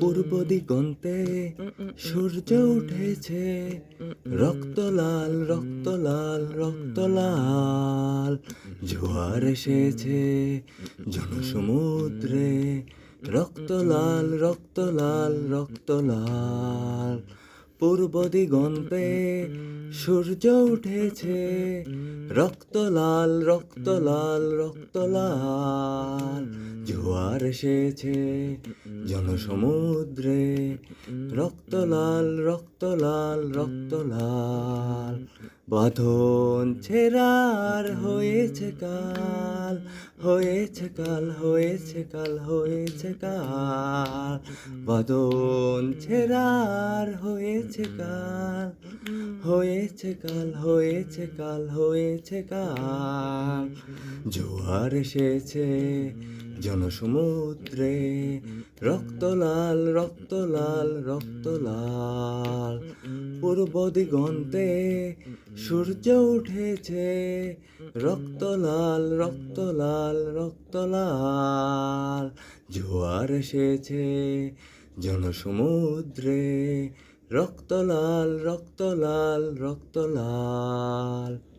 পূর্ব দিগন্তে সূর্য উঠেছে। রক্ত লাল রক্ত লাল রক্ত লাল, জোয়ার এসেছে জনসমুদ্রে। রক্ত লাল রক্ত লাল রক্ত লাল পূর্ব দিগন্তে সূর্য উঠেছে। রক্ত লাল রক্ত লাল রক্ত লাল। জোয়ার এসেছে জনসমুদ্রে। রক্ত লাল রক্ত লাল রক্ত লাল। বাঁধন ছেড়ার হয়েছে কাল হয়েছে কাল হয়েছে কাল হয়েছে কাল। বাঁধন ছেড়ার হয়েছে কাল হয়েছে কাল হয়েছে কাল হয়েছে কাল। জোয়ার এসেছে জনসমুদ্রে রক্ত লাল রক্ত লাল রক্ত লাল। পূর্ব দিগন্তে সূর্য উঠেছে, রক্ত লাল রক্ত লাল রক্ত লাল। জোয়ার এসেছে, জনসমুদ্রে রক্ত লাল রক্ত লাল রক্ত লাল।